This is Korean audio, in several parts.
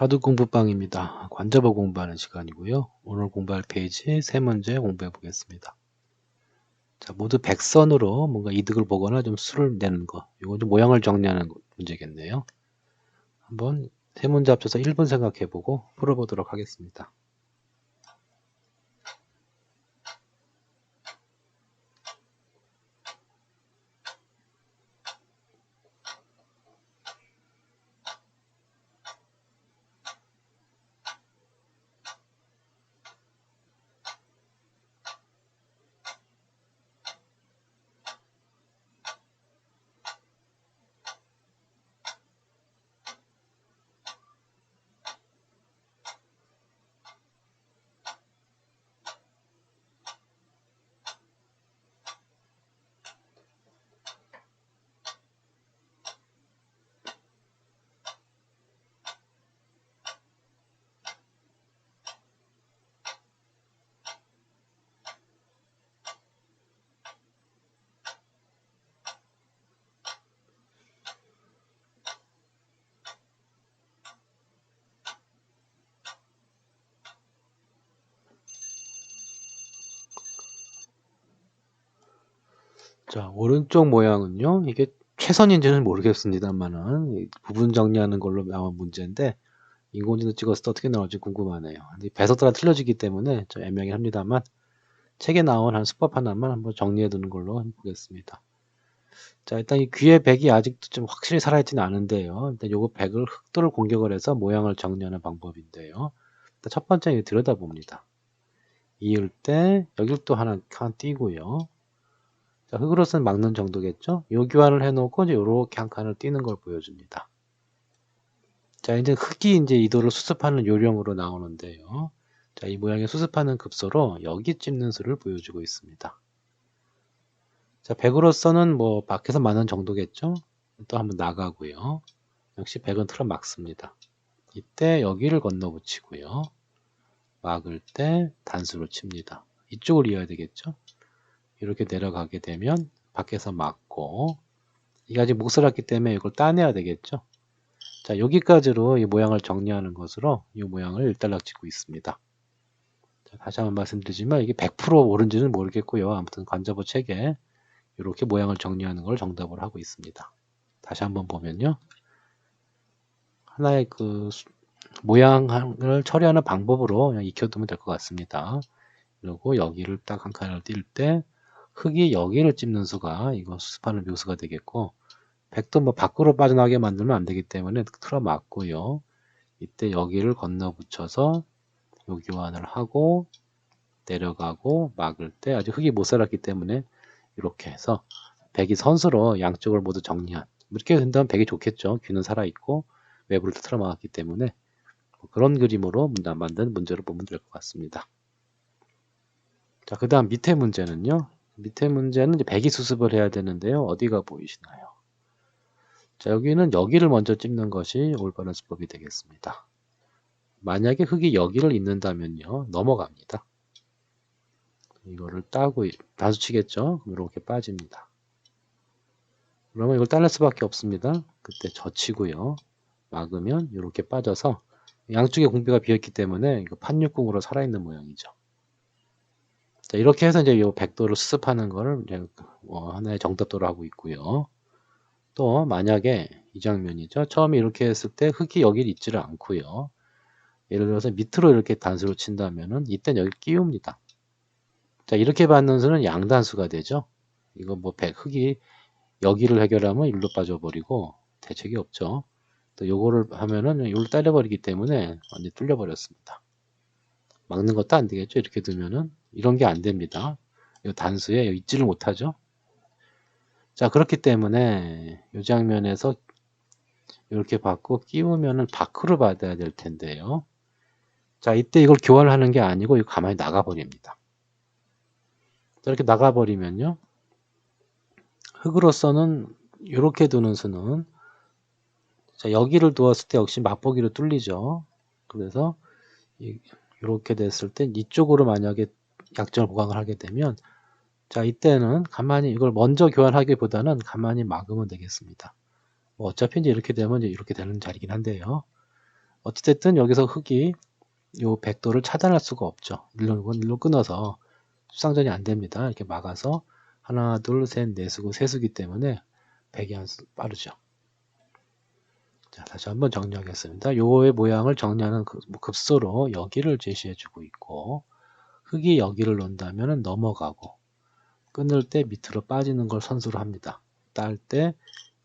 바둑 공부방입니다. 관자보 공부하는 시간이고요. 오늘 공부할 페이지 세 문제 공부해 보겠습니다. 자, 모두 백선으로 뭔가 이득을 보거나 좀 수를 내는 거. 이거 좀 모양을 정리하는 문제겠네요. 한번 세 문제 합쳐서 1분 생각해 보고 풀어보도록 하겠습니다. 자, 오른쪽 모양은요. 이게 최선인지는 모르겠습니다만은 부분 정리하는 걸로 나온 문제인데 인공지능 때 어떻게 나올지 궁금하네요. 배석 따라 틀려지기 때문에 좀 애매하긴 합니다만 책에 나온 한 수법 하나만 한번 정리해 두는 걸로 보겠습니다. 자, 일단 이 귀의 백이 아직도 좀 확실히 살아있지는 않은데요. 일단 요거 백을 흑도를 공격을 해서 모양을 정리하는 방법인데요. 첫 번째 들여다봅니다. 이을 때 여길 또 하나, 하나 띄고요. 자, 흙으로서는 막는 정도겠죠? 요 교환을 해놓고 이제 요렇게 한 칸을 띄는 걸 보여줍니다. 자, 이제 흙이 이제 이도를 수습하는 요령으로 나오는데요. 자, 이 모양의 수습하는 급소로 여기 찝는 수를 보여주고 있습니다. 자, 100으로서는 뭐 밖에서 맞는 정도겠죠? 또 한번 나가고요. 역시 100은 틀어 막습니다. 이때 여기를 건너 붙이고요. 막을 때 단수로 칩니다. 이쪽을 이어야 되겠죠? 이렇게 내려가게 되면 밖에서 맞고 이게 아직 목설었기 때문에 이걸 따내야 되겠죠. 자 여기까지로 이 모양을 정리하는 것으로 이 모양을 일단락 짓고 있습니다. 자, 다시 한번 말씀드리지만 이게 100% 옳은지는 모르겠고요. 아무튼 관자보 책에 이렇게 모양을 정리하는 걸 정답을 하고 있습니다. 다시 한번 보면요. 하나의 그 모양을 처리하는 방법으로 그냥 익혀두면 될 것 같습니다. 그리고 여기를 딱 한 칸을 띌 때 흙이 여기를 찝는 수가 이거 수습하는 묘수가 되겠고 100도 뭐 밖으로 빠져나가게 만들면 안 되기 때문에 틀어 막고요. 이때 여기를 건너 붙여서 요 교환을 하고 내려가고 막을 때 아직 흙이 못 살았기 때문에 이렇게 해서 백이 선수로 양쪽을 모두 정리한 이렇게 된다면 백이 좋겠죠. 귀는 살아있고 외부를 틀어 막았기 때문에 뭐 그런 그림으로 만든 문제를 보면 될 것 같습니다. 자, 그 다음 밑에 문제는요. 밑에 문제는 이제 배기 수습을 해야 되는데요. 어디가 보이시나요? 자, 여기는 여기를 먼저 찍는 것이 올바른 수법이 되겠습니다. 만약에 흙이 여기를 잇는다면요. 넘어갑니다. 이거를 따고 단수치겠죠? 이렇게 빠집니다. 그러면 이걸 따낼 수밖에 없습니다. 그때 젖히고요. 막으면 이렇게 빠져서 양쪽에 공비가 비었기 때문에 이거 판육궁으로 살아있는 모양이죠. 자, 이렇게 해서 이제 이 백도를 수습하는 거를 이제 어, 하나의 정답도로 하고 있고요. 또 만약에 이 장면이죠. 처음에 이렇게 했을 때 흙이 여기 있지를 않고요. 예를 들어서 밑으로 이렇게 단수를 친다면은 이땐 여기 끼웁니다. 자, 이렇게 받는 수는 양단수가 되죠. 이거 뭐 백, 흙이 여기를 해결하면 일로 빠져버리고 대책이 없죠. 또 요거를 하면은 이걸 때려버리기 때문에 완전히 뚫려버렸습니다. 막는 것도 안 되겠죠. 이렇게 두면은 이런 게 안 됩니다. 이 단수에 있지를 못하죠. 자 그렇기 때문에 이 장면에서 이렇게 받고 끼우면은 밖으로 받아야 될 텐데요. 자 이때 이걸 교환을 하는 게 아니고 이거 가만히 나가 버립니다. 이렇게 나가 버리면요. 흙으로서는 이렇게 두는 수는 자 여기를 두었을 때 역시 맛보기로 뚫리죠. 그래서 이렇게 됐을 때 이쪽으로 만약에 약점을 보강을 하게 되면 자 이때는 가만히 이걸 먼저 교환하기보다는 가만히 막으면 되겠습니다. 뭐 어차피 이제 이렇게 되면 이제 이렇게 되는 자리긴 한데요. 어찌됐든 여기서 흙이 요 백도를 차단할 수가 없죠. 일로, 일로 끊어서 수상전이 안 됩니다. 이렇게 막아서 하나, 둘, 셋, 넷 수고 세 수기 때문에 백이 한 수 빠르죠. 자, 다시 한번 정리하겠습니다. 요의 모양을 정리하는 그- 급소로 여기를 제시해 주고 있고 흙이 여기를 놓는다면 넘어가고 끊을 때 밑으로 빠지는 걸 선수로 합니다. 딸 때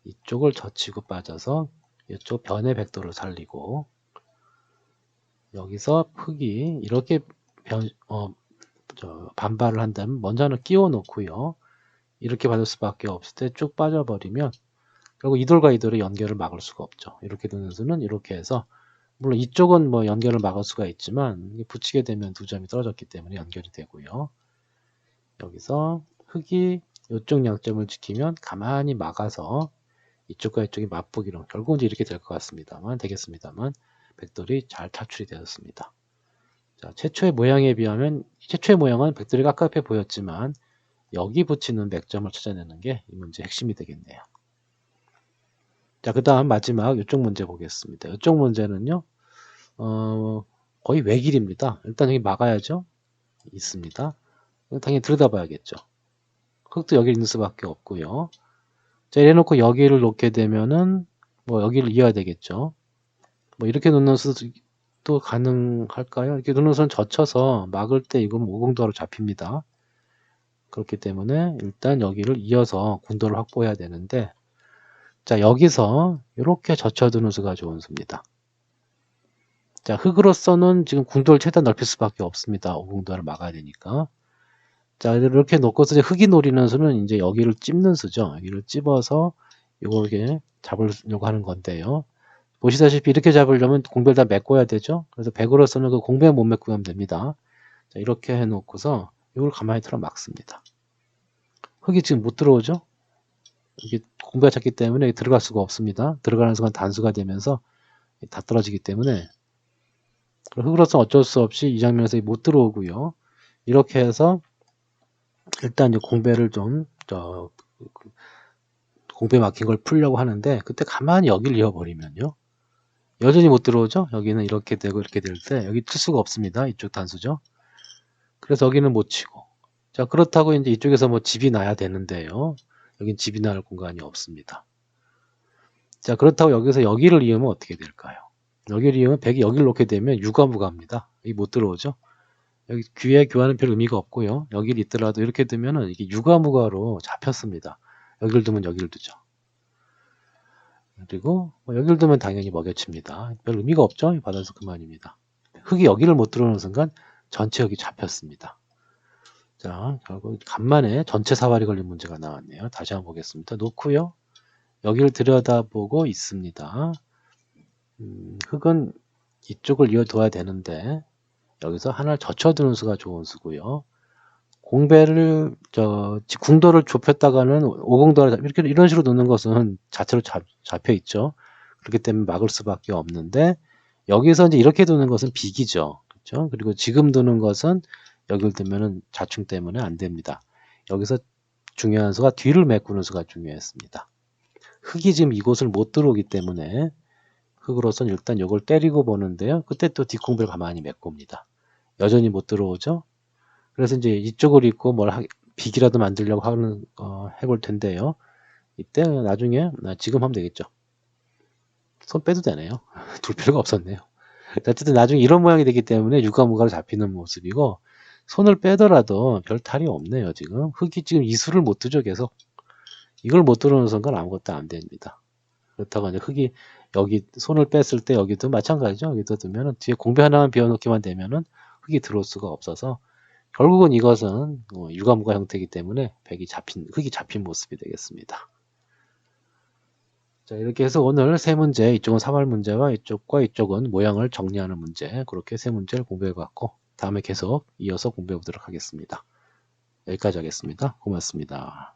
이쪽을 젖히고 빠져서 이쪽 변의 백도를 살리고 여기서 흙이 이렇게 변, 어, 저 반발을 한다면 먼저는 끼워 놓고요. 이렇게 받을 수밖에 없을 때 쭉 빠져버리면 결국 이돌과 이돌의 연결을 막을 수가 없죠. 이렇게 되는 수는 이렇게 해서 물론 이쪽은 뭐 연결을 막을 수가 있지만 이게 붙이게 되면 두 점이 떨어졌기 때문에 연결이 되고요. 여기서 흙이 이쪽 양점을 지키면 가만히 막아서 이쪽과 이쪽이 맞보기로 결국은 이렇게 될 것 같습니다만 되겠습니다만 백돌이 잘 탈출이 되었습니다. 자, 최초의 모양에 비하면 최초의 모양은 백돌이 깝깝해 보였지만 여기 붙이는 맥점을 찾아내는 게 이 문제의 핵심이 되겠네요. 자, 그 다음 마지막 이쪽 문제 보겠습니다. 이쪽 문제는요, 어, 거의 외길입니다. 일단 여기 막아야죠. 있습니다. 당연히 들여다봐야겠죠. 흙도 여기 있는 수밖에 없고요. 자, 이래놓고 여기를 놓게 되면은 뭐 여기를 이어야 되겠죠. 뭐 이렇게 놓는 수도 가능할까요? 이렇게 놓는 수는 젖혀서 막을 때 이건 오공도로 잡힙니다. 그렇기 때문에 일단 여기를 이어서 군도를 확보해야 되는데 자 여기서 이렇게 젖혀두는 수가 좋은 수입니다. 자 흙으로서는 지금 궁도를 최대한 넓힐 수밖에 없습니다. 오공도를 막아야 되니까 자 이렇게 놓고서 흙이 노리는 수는 이제 여기를 찝는 수죠. 여기를 찝어서 이렇게 잡으려고 하는 건데요. 보시다시피 이렇게 잡으려면 공배를 다 메꿔야 되죠. 그래서 100으로서는 그 공배 못 메꾸면 됩니다. 자, 이렇게 해놓고서 이걸 가만히 틀어 막습니다. 흙이 지금 못 들어오죠? 이게 공배가 작기 때문에 들어갈 수가 없습니다. 들어가는 순간 단수가 되면서 다 떨어지기 때문에 흙으로서 어쩔 수 없이 이 장면에서 못 들어오고요. 이렇게 해서 일단 이제 공배를 좀, 저, 공배 막힌 걸 풀려고 하는데, 그때 가만히 여기를 이어버리면요. 여전히 못 들어오죠? 여기는 이렇게 되고 이렇게 될 때, 여기 칠 수가 없습니다. 이쪽 단수죠. 그래서 여기는 못 치고. 자, 그렇다고 이제 이쪽에서 뭐 집이 나야 되는데요. 여긴 집이 날 공간이 없습니다. 자, 그렇다고 여기서 여기를 이으면 어떻게 될까요? 여기를 이으면 백이 여기를 놓게 되면 유가무가입니다. 여기 못 들어오죠? 여기 귀에 교환은 별 의미가 없고요. 여기를 있더라도 이렇게 두면은 이게 유가무가로 잡혔습니다. 여기를 두면 여기를 두죠. 그리고 뭐 여기를 두면 당연히 먹여칩니다. 별 의미가 없죠. 받아서 그만입니다. 흙이 여기를 못 들어오는 순간 전체 흙이 잡혔습니다. 자, 결국 간만에 전체 사발이 걸린 문제가 나왔네요. 다시 한번 보겠습니다. 놓고요. 여기를 들여다보고 있습니다. 음, 흙은 이쪽을 이어둬야 되는데 여기서 하나를 젖혀두는 수가 좋은 수고요. 공배를 저 궁도를 좁혔다가는 오공도를 이렇게 이런 식으로 놓는 것은 자체로 잡, 잡혀 있죠. 그렇기 때문에 막을 수밖에 없는데 여기서 이제 이렇게 두는 것은 비기죠. 그렇죠? 그리고 지금 두는 것은 두면은 자충 때문에 안 됩니다. 여기서 중요한 수가 뒤를 메꾸는 수가 중요했습니다. 흙이 지금 이곳을 못 들어오기 때문에 흙으로서는 일단 이걸 때리고 보는데요. 그때 또 뒷공배를 가만히 메꿉니다. 여전히 못 들어오죠. 그래서 이제 이쪽을 입고 뭘 하, 비기라도 만들려고 하는 어, 해볼 텐데요. 이때 나중에 나 지금 하면 되겠죠. 손 빼도 되네요. 둘 필요가 없었네요. 어쨌든 나중에 이런 모양이 되기 때문에 육아무가로 잡히는 모습이고 손을 빼더라도 별 탈이 없네요. 지금 흙이 지금 이수를 못 두죠 계속. 이걸 못 들어오는 순간 아무것도 안 됩니다. 그렇다고 이제 흙이 여기 손을 뺐을 때 여기도 마찬가지죠. 여기도 두면은 뒤에 공배 하나만 비워놓기만 되면은 흙이 들어올 수가 없어서 결국은 이것은 어, 유가무가 형태이기 때문에 백이 잡힌 흙이 잡힌 모습이 되겠습니다. 자 이렇게 해서 오늘 세 문제 이쪽은 사발 문제와 이쪽과 이쪽은 모양을 정리하는 문제 그렇게 세 문제를 공부해 봤고 다음에 계속 이어서 공부해 보도록 하겠습니다. 여기까지 하겠습니다. 고맙습니다.